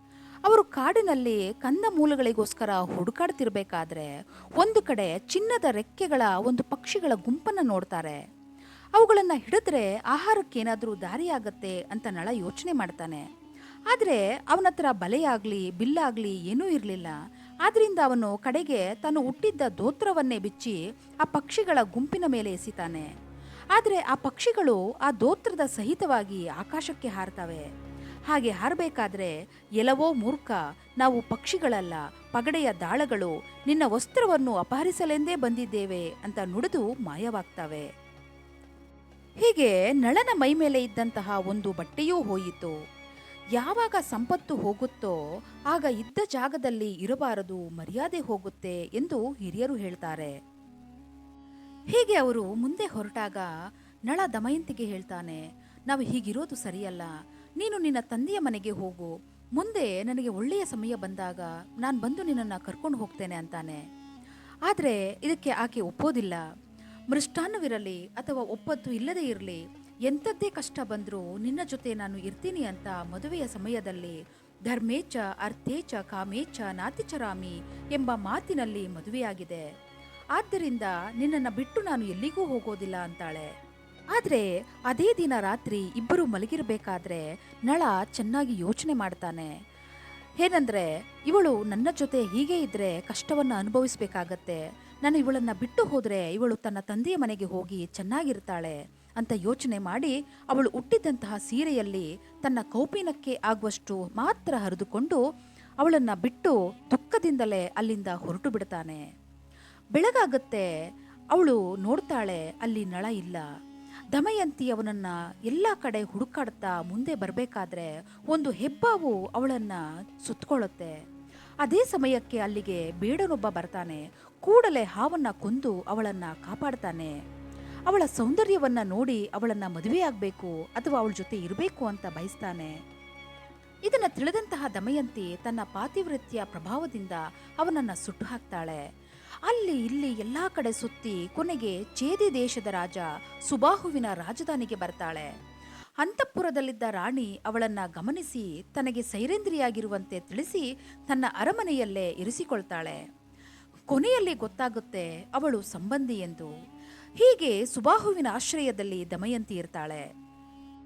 ಅವರು ಕಾಡಿನಲ್ಲಿ ಕಂದ ಮೂಲಗಳಿಗೋಸ್ಕರ ಹುಡುಕಾಡ್ತಿರ್ಬೇಕಾದ್ರೆ ಒಂದು ಕಡೆ ಚಿನ್ನದ ರೆಕ್ಕೆಗಳ ಒಂದು ಪಕ್ಷಿಗಳ ಗುಂಪನ್ನ ನೋಡ್ತಾರೆ. ಅವುಗಳನ್ನ ಹಿಡಿದ್ರೆ ಆಹಾರಕ್ಕೇನಾದರೂ ದಾರಿಯಾಗತ್ತೆ ಅಂತ ನಳ ಯೋಚನೆ ಮಾಡ್ತಾನೆ. ಆದರೆ ಅವನ ಹತ್ರ ಬಲೆಯಾಗಲಿ, ಬಿಲ್ಲಾಗಲಿ ಏನೂ ಇರಲಿಲ್ಲ. ಆದ್ದರಿಂದ ಅವನು ಕಡೆಗೆ ತಾನು ಹುಟ್ಟಿದ್ದ ದೋತ್ರವನ್ನೇ ಬಿಚ್ಚಿ ಆ ಪಕ್ಷಿಗಳ ಗುಂಪಿನ ಮೇಲೆ ಎಸಿತಾನೆ. ಆದರೆ ಆ ಪಕ್ಷಿಗಳು ಆ ದೋತ್ರದ ಸಹಿತವಾಗಿ ಆಕಾಶಕ್ಕೆ ಹಾರ್ತವೆ. ಹಾಗೆ ಹಾರಬೇಕಾದ್ರೆ ಎಲವೋ ಮೂರ್ಖ, ನಾವು ಪಕ್ಷಿಗಳಲ್ಲ, ಪಗಡೆಯ ದಾಳಗಳು, ನಿನ್ನ ವಸ್ತ್ರವನ್ನು ಅಪಹರಿಸಲೆಂದೇ ಬಂದಿದ್ದೇವೆ ಅಂತ ನುಡಿದು ಮಾಯವಾಗ್ತವೆ. ಹೀಗೆ ನಳನ ಮೈ ಮೇಲೆ ಇದ್ದಂತಹ ಒಂದು ಬಟ್ಟೆಯೂ ಹೋಯಿತು. ಯಾವಾಗ ಸಂಪತ್ತು ಹೋಗುತ್ತೋ ಆಗ ಇದ್ದ ಜಾಗದಲ್ಲಿ ಇರಬಾರದು, ಮರ್ಯಾದೆ ಹೋಗುತ್ತೆ ಎಂದು ಹಿರಿಯರು ಹೇಳ್ತಾರೆ. ಹೀಗೆ ಅವರು ಮುಂದೆ ಹೊರಟಾಗ ನಳ ದಮಯಂತಿಗೆ ಹೇಳ್ತಾನೆ, ನಾವು ಹೀಗಿರೋದು ಸರಿಯಲ್ಲ. ನೀನು ನಿನ್ನ ತಂದೆಯ ಮನೆಗೆ ಹೋಗು. ಮುಂದೆ ನನಗೆ ಒಳ್ಳೆಯ ಸಮಯ ಬಂದಾಗ ನಾನು ಬಂದು ನಿನ್ನನ್ನು ಕರ್ಕೊಂಡು ಹೋಗ್ತೇನೆ ಅಂತಾನೆ. ಆದರೆ ಇದಕ್ಕೆ ಆಕೆ ಒಪ್ಪೋದಿಲ್ಲ. ಮೃಷ್ಟಾನ್ನವಿರಲಿ ಅಥವಾ ಒಪ್ಪತ್ತು ಇಲ್ಲದೇ ಇರಲಿ, ಎಂಥದ್ದೇ ಕಷ್ಟ ಬಂದರೂ ನಿನ್ನ ಜೊತೆ ನಾನು ಇರ್ತೀನಿ ಅಂತ ಮದುವೆಯ ಸಮಯದಲ್ಲಿ ಧರ್ಮೇಚ, ಅರ್ಥೇಚ, ಕಾಮೇಚ, ನಾತಿಚರಾಮಿ ಎಂಬ ಮಾತಿನಲ್ಲಿ ಮದುವೆಯಾಗಿದೆ. ಆದ್ದರಿಂದ ನಿನ್ನನ್ನು ಬಿಟ್ಟು ನಾನು ಎಲ್ಲಿಗೂ ಹೋಗೋದಿಲ್ಲ ಅಂತಾಳೆ. ಆದರೆ ಅದೇ ದಿನ ರಾತ್ರಿ ಇಬ್ಬರು ಮಲಗಿರಬೇಕಾದ್ರೆ ನಳ ಚೆನ್ನಾಗಿ ಯೋಚನೆ ಮಾಡ್ತಾನೆ. ಏನಂದ್ರೆ, ಇವಳು ನನ್ನ ಜೊತೆ ಹೀಗೆ ಇದ್ದರೆ ಕಷ್ಟವನ್ನು ಅನುಭವಿಸ್ಬೇಕಾಗತ್ತೆ. ನಾನು ಇವಳನ್ನ ಬಿಟ್ಟು ಹೋದ್ರೆ ಇವಳು ತನ್ನ ತಂದೆಯ ಮನೆಗೆ ಹೋಗಿ ಚೆನ್ನಾಗಿರ್ತಾಳೆ ಅಂತ ಯೋಚನೆ ಮಾಡಿ ಅವಳು ಹುಟ್ಟಿದ್ದಂತಹ ಸೀರೆಯಲ್ಲಿ ತನ್ನ ಕೌಪಿನಕ್ಕೆ ಆಗುವಷ್ಟು ಮಾತ್ರ ಹರಿದುಕೊಂಡು ಅವಳನ್ನ ಬಿಟ್ಟು ದುಃಖದಿಂದಲೇ ಅಲ್ಲಿಂದ ಹೊರಟು ಬಿಡ್ತಾನೆ. ಬೆಳಗಾಗತ್ತೆ, ಅವಳು ನೋಡ್ತಾಳೆ, ಅಲ್ಲಿ ನಳ ಇಲ್ಲ. ದಮಯಂತಿ ಅವನನ್ನ ಎಲ್ಲ ಕಡೆ ಹುಡುಕಾಡ್ತಾ ಮುಂದೆ ಬರಬೇಕಾದ್ರೆ ಒಂದು ಹೆಬ್ಬಾವು ಅವಳನ್ನ ಸುತ್ತಕೊಳ್ಳುತ್ತೆ. ಅದೇ ಸಮಯಕ್ಕೆ ಅಲ್ಲಿಗೆ ಬೇಡನೊಬ್ಬ ಬರ್ತಾನೆ. ಕೂಡಲೇ ಹಾವನ್ನ ಕೊಂದು ಅವಳನ್ನ ಕಾಪಾಡ್ತಾನೆ. ಅವಳ ಸೌಂದರ್ಯವನ್ನ ನೋಡಿ ಅವಳನ್ನ ಮದುವೆಯಾಗಬೇಕು ಅಥವಾ ಅವಳ ಜೊತೆ ಇರಬೇಕು ಅಂತ ಬಯಸ್ತಾನೆ. ಇದನ್ನ ತಿಳಿದಂತಹ ದಮಯಂತಿ ತನ್ನ ಪಾತಿವೃತ್ತಿಯ ಪ್ರಭಾವದಿಂದ ಅವನನ್ನ ಸುಟ್ಟು ಹಾಕ್ತಾಳೆ. ಅಲ್ಲಿ ಇಲ್ಲಿ ಎಲ್ಲಾ ಕಡೆ ಸುತ್ತಿ ಕೊನೆಗೆ ಚೇದಿ ದೇಶದ ರಾಜ ಸುಬಾಹುವಿನ ರಾಜಧಾನಿಗೆ ಬರ್ತಾಳೆ. ಅಂತಃಪುರದಲ್ಲಿದ್ದ ರಾಣಿ ಅವಳನ್ನ ಗಮನಿಸಿ ತನಗೆ ಸೈರೇಂದ್ರಿಯಾಗಿರುವಂತೆ ತಿಳಿಸಿ ತನ್ನ ಅರಮನೆಯಲ್ಲೇ ಇರಿಸಿಕೊಳ್ತಾಳೆ. ಕೊನೆಯಲ್ಲಿ ಗೊತ್ತಾಗುತ್ತೆ ಅವಳು ಸಂಬಂಧಿ ಎಂದು. ಹೀಗೆ ಸುಬಾಹುವಿನ ಆಶ್ರಯದಲ್ಲಿ ದಮಯಂತಿ ಇರ್ತಾಳೆ.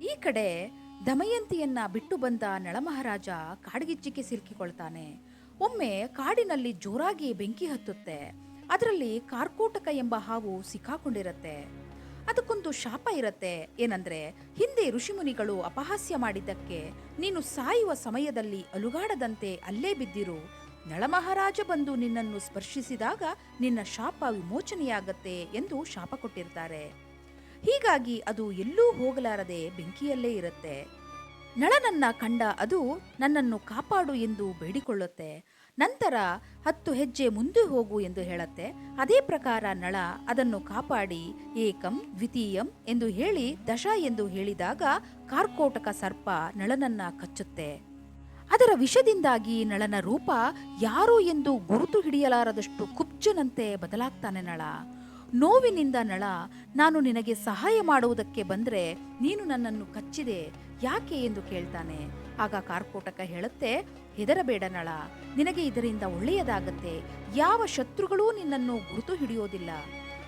ಈ ಕಡೆ ದಮಯಂತಿಯನ್ನ ಬಿಟ್ಟು ಬಂದ ನಳಮಹಾರಾಜ ಕಾಡ್ಗಿಚ್ಚಿಗೆ ಸಿಲುಕಿಕೊಳ್ತಾನೆ. ಒಮ್ಮೆ ಕಾಡಿನಲ್ಲಿ ಜೋರಾಗಿ ಬೆಂಕಿ ಹತ್ತುತ್ತೆ. ಅದರಲ್ಲಿ ಕಾರ್ಕೋಟಕ ಎಂಬ ಹಾವು ಸಿಕ್ಕಾಕೊಂಡಿರತ್ತೆ. ಅದಕ್ಕೊಂದು ಶಾಪ ಇರತ್ತೆ. ಏನಂದ್ರೆ, ಹಿಂದೆ ಋಷಿಮುನಿಗಳು ಅಪಹಾಸ್ಯ ಮಾಡಿದ್ದಕ್ಕೆ ನೀನು ಸಾಯುವ ಸಮಯದಲ್ಲಿ ಅಲುಗಾಡದಂತೆ ಅಲ್ಲೇ ಬಿದ್ದಿರು. ನಳಮಹಾರಾಜ ಬಂದು ನಿನ್ನನ್ನು ಸ್ಪರ್ಶಿಸಿದಾಗ ನಿನ್ನ ಶಾಪ ವಿಮೋಚನೆಯಾಗತ್ತೆ ಎಂದು ಶಾಪ ಕೊಟ್ಟಿರ್ತಾರೆ. ಹೀಗಾಗಿ ಅದು ಎಲ್ಲೂ ಹೋಗಲಾರದೆ ಬೆಂಕಿಯಲ್ಲೇ ಇರುತ್ತೆ. ನಳನನ್ನ ಕಂಡ ಅದು ನನ್ನನ್ನು ಕಾಪಾಡು ಎಂದು ಬೇಡಿಕೊಳ್ಳುತ್ತೆ. ನಂತರ ಹತ್ತು ಹೆಜ್ಜೆ ಮುಂದೆ ಹೋಗು ಎಂದು ಹೇಳತ್ತೆ. ಅದೇ ಪ್ರಕಾರ ನಳ ಅದನ್ನು ಕಾಪಾಡಿ ಏಕಂ ದ್ವಿತೀಯಂ ಎಂದು ಹೇಳಿ ದಶ ಎಂದು ಹೇಳಿದಾಗ ಕಾರ್ಕೋಟಕ ಸರ್ಪ ನಳನನ್ನ ಕಚ್ಚುತ್ತೆ. ಅದರ ವಿಷದಿಂದಾಗಿ ನಳನ ರೂಪ ಯಾರು ಎಂದು ಗುರುತು ಹಿಡಿಯಲಾರದಷ್ಟು ಕುಬ್ಜನಂತೆ ಬದಲಾಗ್ತಾನೆ ನಳ. ನೋವಿನಿಂದ ನಳ, ನಾನು ನಿನಗೆ ಸಹಾಯ ಮಾಡುವುದಕ್ಕೆ ಬಂದ್ರೆ ನೀನು ನನ್ನನ್ನು ಕಚ್ಚಿದೆ, ಯಾಕೆ ಎಂದು ಕೇಳ್ತಾನೆ. ಆಗ ಕಾರ್ಕೋಟಕ ಹೇಳುತ್ತೆ ಹೆದರಬೇಡ ನಳ ನಿನಗೆ ಇದರಿಂದ ಒಳ್ಳೆಯದಾಗತ್ತೆ. ಯಾವ ಶತ್ರುಗಳೂ ನಿನ್ನನ್ನು ಗುರುತು ಹಿಡಿಯೋದಿಲ್ಲ.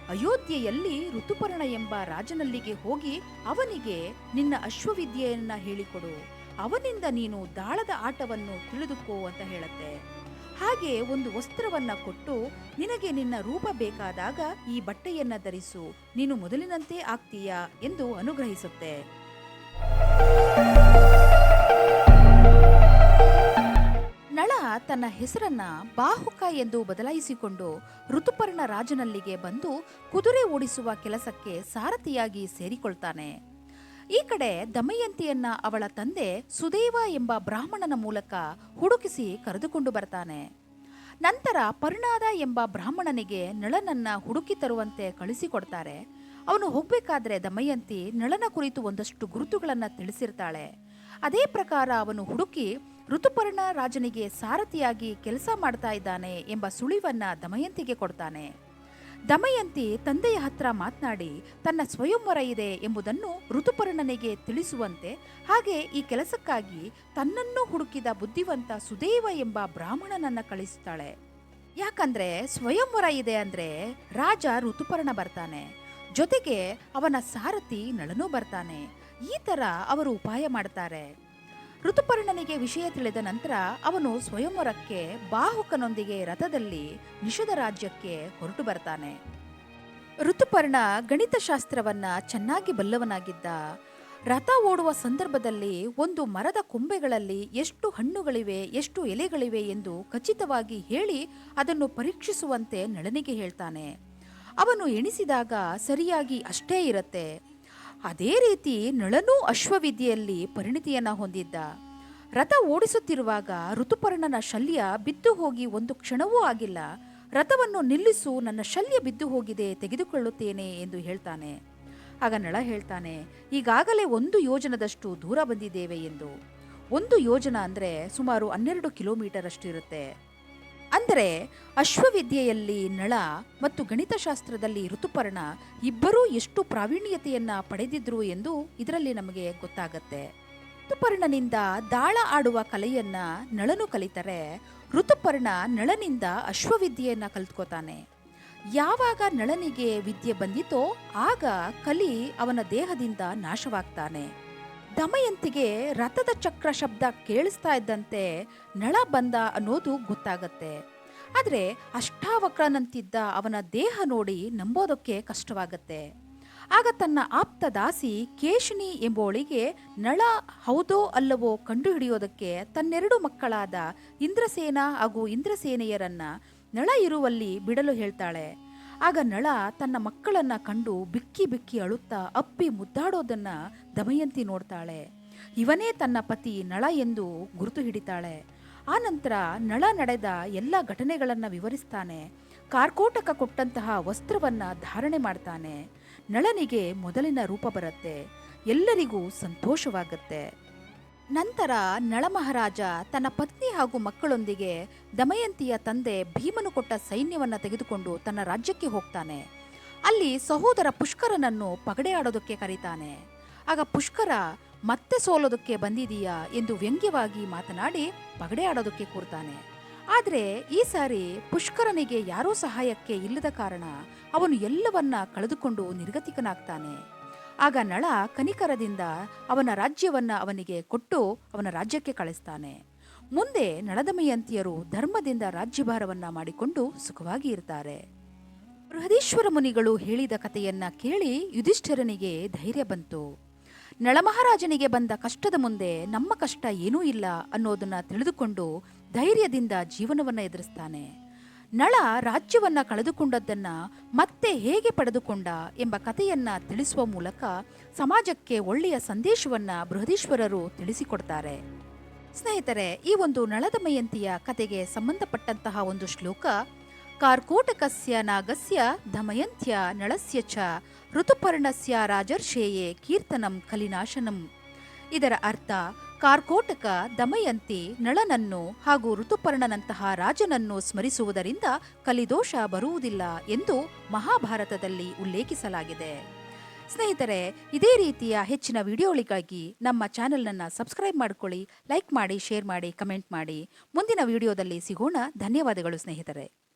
ಅಯೋಧ್ಯೆಯಲ್ಲಿ ಋತುಪರ್ಣ ಎಂಬ ರಾಜನಲ್ಲಿಗೆ ಹೋಗಿ ಅವನಿಗೆ ನಿನ್ನ ಅಶ್ವವಿದ್ಯೆಯನ್ನ ಹೇಳಿಕೊಡು. ಅವನಿಂದ ನೀನು ದಾಳದ ಆಟವನ್ನು ತಿಳಿದುಕೋ ಅಂತ ಹೇಳತ್ತೆ. ಹಾಗೆ ಒಂದು ವಸ್ತ್ರವನ್ನ ಕೊಟ್ಟು ನಿನಗೆ ನಿನ್ನ ರೂಪ ಬೇಕಾದಾಗ ಈ ಬಟ್ಟೆಯನ್ನ ಧರಿಸು. ನೀನು ಮೊದಲಿನಂತೆ ಆಗ್ತೀಯಾ ಎಂದು ಅನುಗ್ರಹಿಸುತ್ತೆ. ತನ್ನ ಹೆಸರನ್ನ ಬಾಹುಕ ಎಂದು ಬದಲಾಯಿಸಿಕೊಂಡು ಋತುಪರ್ಣ ರಾಜನಲ್ಲಿಗೆ ಬಂದು ಕುದುರೆ ಓಡಿಸುವ ಕೆಲಸಕ್ಕೆ ಸಾರಥಿಯಾಗಿ ಸೇರಿಕೊಳ್ತಾನೆ. ಈ ಕಡೆ ದಮಯಂತಿಯನ್ನ ಅವಳ ತಂದೆ ಸುದೇವ ಎಂಬ ಬ್ರಾಹ್ಮಣನ ಮೂಲಕ ಹುಡುಕಿಸಿ ಕರೆದುಕೊಂಡು ಬರ್ತಾನೆ. ನಂತರ ಪರ್ಣಾದ ಎಂಬ ಬ್ರಾಹ್ಮಣನಿಗೆ ನಳನನ್ನ ಹುಡುಕಿ ತರುವಂತೆ ಕಳಿಸಿಕೊಡ್ತಾರೆ. ಅವನು ಹೋಗ್ಬೇಕಾದ್ರೆ ದಮಯಂತಿ ನಳನ ಕುರಿತು ಒಂದಷ್ಟು ಗುರುತುಗಳನ್ನ ತಿಳಿಸಿರ್ತಾಳೆ. ಅದೇ ಪ್ರಕಾರ ಅವನು ಹುಡುಕಿ ಋತುಪರ್ಣ ರಾಜನಿಗೆ ಸಾರಥಿಯಾಗಿ ಕೆಲಸ ಮಾಡ್ತಾ ಇದ್ದಾನೆ ಎಂಬ ಸುಳಿವನ್ನ ದಮಯಂತಿಗೆ ಕೊಡ್ತಾನೆ. ದಮಯಂತಿ ತಂದೆಯ ಹತ್ರ ಮಾತನಾಡಿ, ತನ್ನ ಸ್ವಯಂವರ ಇದೆ ಎಂಬುದನ್ನು ಋತುಪರ್ಣನಿಗೆ ತಿಳಿಸುವಂತೆ, ಹಾಗೆ ಈ ಕೆಲಸಕ್ಕಾಗಿ ತನ್ನನ್ನು ಹುಡುಕಿದ ಬುದ್ಧಿವಂತ ಸುದೇವ ಎಂಬ ಬ್ರಾಹ್ಮಣನನ್ನ ಕಳಿಸ್ತಾಳೆ. ಯಾಕಂದ್ರೆ ಸ್ವಯಂವರ ಇದೆ ಅಂದ್ರೆ ರಾಜ ಋತುಪರ್ಣ ಬರ್ತಾನೆ. ಜೊತೆಗೆ ಅವನ ಸಾರಥಿ ನಳನೂ ಬರ್ತಾನೆ. ಈ ತರ ಅವರು ಉಪಾಯ ಮಾಡ್ತಾರೆ. ಋತುಪರ್ಣನಿಗೆ ವಿಷಯ ತಿಳಿದ ನಂತರ ಅವನು ಸ್ವಯಂವರಕ್ಕೆ ಬಾಹುಕನೊಂದಿಗೆ ರಥದಲ್ಲಿ ನಿಷಧ ರಾಜ್ಯಕ್ಕೆ ಹೊರಟು ಬರ್ತಾನೆ. ಋತುಪರ್ಣ ಗಣಿತಶಾಸ್ತ್ರವನ್ನ ಚೆನ್ನಾಗಿ ಬಲ್ಲವನಾಗಿದ್ದ, ರಥ ಓಡುವ ಸಂದರ್ಭದಲ್ಲಿ ಒಂದು ಮರದ ಕೊಂಬೆಗಳಲ್ಲಿ ಎಷ್ಟು ಹಣ್ಣುಗಳಿವೆ, ಎಷ್ಟು ಎಲೆಗಳಿವೆ ಎಂದು ಖಚಿತವಾಗಿ ಹೇಳಿ ಅದನ್ನು ಪರೀಕ್ಷಿಸುವಂತೆ ನಳನಿಗೆ ಹೇಳ್ತಾನೆ. ಅವನು ಎಣಿಸಿದಾಗ ಸರಿಯಾಗಿ ಅಷ್ಟೇ ಇರತ್ತೆ. ಅದೇ ರೀತಿ ನಳನೂ ಅಶ್ವವಿದ್ಯೆಯಲ್ಲಿ ಪರಿಣಿತಿಯನ್ನ ಹೊಂದಿದ್ದ. ರಥ ಓಡಿಸುತ್ತಿರುವಾಗ ಋತುಪರ್ಣನ ಶಲ್ಯ ಬಿದ್ದು ಹೋಗಿ ಒಂದು ಕ್ಷಣವೂ ಆಗಿಲ್ಲ. ರಥವನ್ನು ನಿಲ್ಲಿಸು, ನನ್ನ ಶಲ್ಯ ಬಿದ್ದು ಹೋಗಿದೆ, ತೆಗೆದುಕೊಳ್ಳುತ್ತೇನೆ ಎಂದು ಹೇಳ್ತಾನೆ. ಆಗ ನಳ ಹೇಳ್ತಾನೆ, ಈಗಾಗಲೇ ಒಂದು ಯೋಜನದಷ್ಟು ದೂರ ಬಂದಿದ್ದೇವೆ ಎಂದು. ಒಂದು ಯೋಜನ ಅಂದರೆ ಸುಮಾರು ಹನ್ನೆರಡು ಕಿಲೋಮೀಟರ್ ಅಷ್ಟು ಇರುತ್ತೆ ಅಂದರೆ ಅಶ್ವವಿದ್ಯೆಯಲ್ಲಿ ನಳ ಮತ್ತು ಗಣಿತಶಾಸ್ತ್ರದಲ್ಲಿ ಋತುಪರ್ಣ ಇಬ್ಬರೂ ಎಷ್ಟು ಪ್ರಾವೀಣ್ಯತೆಯನ್ನು ಪಡೆದಿದ್ರು ಎಂದು ಇದರಲ್ಲಿ ನಮಗೆ ಗೊತ್ತಾಗತ್ತೆ. ಋತುಪರ್ಣನಿಂದ ದಾಳ ಆಡುವ ಕಲೆಯನ್ನ ನಳನು ಕಲಿತರೆ ಋತುಪರ್ಣ ನಳನಿಂದ ಅಶ್ವವಿದ್ಯೆಯನ್ನ ಕಲ್ತ್ಕೋತಾನೆ. ಯಾವಾಗ ನಳನಿಗೆ ವಿದ್ಯೆ ಬಂದಿತೋ ಆಗ ಕಲಿ ಅವನ ದೇಹದಿಂದ ನಾಶವಾಗ್ತಾನೆ. ದಮಯಂತಿಗೆ ರಥದ ಚಕ್ರ ಶಬ್ದ ಕೇಳಿಸ್ತಾ ಇದ್ದಂತೆ ನಳ ಬಂದ ಅನ್ನೋದು ಗೊತ್ತಾಗತ್ತೆ. ಆದರೆ ಅಷ್ಟಾವಕ್ರನಂತಿದ್ದ ಅವನ ದೇಹ ನೋಡಿ ನಂಬೋದಕ್ಕೆ ಕಷ್ಟವಾಗತ್ತೆ. ಆಗ ತನ್ನ ಆಪ್ತ ದಾಸಿ ಕೇಶಿನಿ ಎಂಬೋಳಿಗೆ ನಳ ಹೌದೋ ಅಲ್ಲವೋ ಕಂಡುಹಿಡಿಯೋದಕ್ಕೆ ತನ್ನೆರಡು ಮಕ್ಕಳಾದ ಇಂದ್ರಸೇನ ಹಾಗೂ ಇಂದ್ರಸೇನೆಯರನ್ನ ನಳ ಇರುವಲ್ಲಿ ಬಿಡಲು ಹೇಳ್ತಾಳೆ. ಆಗ ನಳ ತನ್ನ ಮಕ್ಕಳನ್ನ ಕಂಡು ಬಿಕ್ಕಿ ಬಿಕ್ಕಿ ಅಳುತ್ತಾ ಅಪ್ಪಿ ಮುದ್ದಾಡೋದನ್ನ ದಮಯಂತಿ ನೋಡ್ತಾಳೆ. ಇವನೇ ತನ್ನ ಪತಿ ನಳ ಎಂದು ಗುರುತು ಹಿಡಿತಾಳೆ. ಆ ನಂತರ ನಳ ನಡೆದ ಎಲ್ಲ ಘಟನೆಗಳನ್ನ ವಿವರಿಸ್ತಾನೆ. ಕಾರ್ಕೋಟಕ ಕೊಟ್ಟಂತಹ ವಸ್ತ್ರವನ್ನ ಧಾರಣೆ ಮಾಡ್ತಾನೆ. ನಳನಿಗೆ ಮೊದಲಿನ ರೂಪ ಬರುತ್ತೆ. ಎಲ್ಲರಿಗೂ ಸಂತೋಷವಾಗುತ್ತೆ. ನಂತರ ನಳಮಹಾರಾಜ ತನ್ನ ಪತ್ನಿ ಹಾಗೂ ಮಕ್ಕಳೊಂದಿಗೆ ದಮಯಂತಿಯ ತಂದೆ ಭೀಮನು ಕೊಟ್ಟ ಸೈನ್ಯವನ್ನು ತೆಗೆದುಕೊಂಡು ತನ್ನ ರಾಜ್ಯಕ್ಕೆ ಹೋಗ್ತಾನೆ. ಅಲ್ಲಿ ಸಹೋದರ ಪುಷ್ಕರನನ್ನು ಪಗಡೆ ಆಡೋದಕ್ಕೆ ಕರೀತಾನೆ. ಆಗ ಪುಷ್ಕರ, ಮತ್ತೆ ಸೋಲೋದಕ್ಕೆ ಬಂದಿದೀಯಾ? ಎಂದು ವ್ಯಂಗ್ಯವಾಗಿ ಮಾತನಾಡಿ ಪಗಡೆ ಆಡೋದಕ್ಕೆ ಕೂರ್ತಾನೆ. ಆದರೆ ಈ ಸಾರಿ ಪುಷ್ಕರನಿಗೆ ಯಾರೂ ಸಹಾಯಕ್ಕೆ ಇಲ್ಲದ ಕಾರಣ ಅವನು ಎಲ್ಲವನ್ನ ಕಳೆದುಕೊಂಡು ನಿರ್ಗತಿಕನಾಗ್ತಾನೆ. ಆಗ ನಳ ಕನಿಕರದಿಂದ ಅವನ ರಾಜ್ಯವನ್ನ ಅವನಿಗೆ ಕೊಟ್ಟು ಅವನ ರಾಜ್ಯಕ್ಕೆ ಕಳಿಸ್ತಾನೆ. ಮುಂದೆ ನಳದಮಯಂತಿಯರು ಧರ್ಮದಿಂದ ರಾಜ್ಯಭಾರವನ್ನ ಮಾಡಿಕೊಂಡು ಸುಖವಾಗಿ ಇರ್ತಾರೆ. ಬೃಹದೀಶ್ವರ ಮುನಿಗಳು ಹೇಳಿದ ಕಥೆಯನ್ನ ಕೇಳಿ ಯುಧಿಷ್ಠಿರನಿಗೆ ಧೈರ್ಯ ಬಂತು. ನಳಮಹಾರಾಜನಿಗೆ ಬಂದ ಕಷ್ಟದ ಮುಂದೆ ನಮ್ಮ ಕಷ್ಟ ಏನೂ ಇಲ್ಲ ಅನ್ನೋದನ್ನ ತಿಳಿದುಕೊಂಡು ಧೈರ್ಯದಿಂದ ಜೀವನವನ್ನ ಎದುರಿಸ್ತಾನೆ. ನಳ ರಾಜ್ಯವನ್ನು ಕಳೆದುಕೊಂಡದ್ದನ್ನ ಮತ್ತೆ ಹೇಗೆ ಪಡೆದುಕೊಂಡ ಎಂಬ ಕಥೆಯನ್ನ ತಿಳಿಸುವ ಮೂಲಕ ಸಮಾಜಕ್ಕೆ ಒಳ್ಳೆಯ ಸಂದೇಶವನ್ನ ಬೃಹದೀಶ್ವರರು ತಿಳಿಸಿಕೊಡ್ತಾರೆ. ಸ್ನೇಹಿತರೆ, ಈ ಒಂದು ನಳದಮಯಂತಿಯ ಕತೆಗೆ ಸಂಬಂಧಪಟ್ಟಂತಹ ಒಂದು ಶ್ಲೋಕ, ಕಾರ್ಕೋಟಕಸ್ಯ ನಾಗಸ್ಯ ದಮಯಂತ್ಯ ನಳಸ್ಯ ಚ ಋತುಪರ್ಣಸ್ಯ ರಾಜರ್ಷೇಯೇ ಕೀರ್ತನಂ ಕಲಿನಾಶನಂ. ಇದರ ಅರ್ಥ ಕಾರ್ಕೋಟಕ ದಮಯಂತಿ ನಳನನ್ನು ಹಾಗೂ ಋತುಪರ್ಣನಂತಹ ರಾಜನನ್ನು ಸ್ಮರಿಸುವುದರಿಂದ ಕಲಿದೋಷ ಬರುವುದಿಲ್ಲ ಎಂದು ಮಹಾಭಾರತದಲ್ಲಿ ಉಲ್ಲೇಖಿಸಲಾಗಿದೆ. ಸ್ನೇಹಿತರೆ, ಇದೇ ರೀತಿಯ ಹೆಚ್ಚಿನ ವಿಡಿಯೋಗಳಿಗಾಗಿ ನಮ್ಮ ಚಾನೆಲ್ನನ್ನು ಸಬ್ಸ್ಕ್ರೈಬ್ ಮಾಡ್ಕೊಳ್ಳಿ, ಲೈಕ್ ಮಾಡಿ, ಶೇರ್ ಮಾಡಿ, ಕಮೆಂಟ್ ಮಾಡಿ. ಮುಂದಿನ ವಿಡಿಯೋದಲ್ಲಿ ಸಿಗೋಣ. ಧನ್ಯವಾದಗಳು ಸ್ನೇಹಿತರೆ.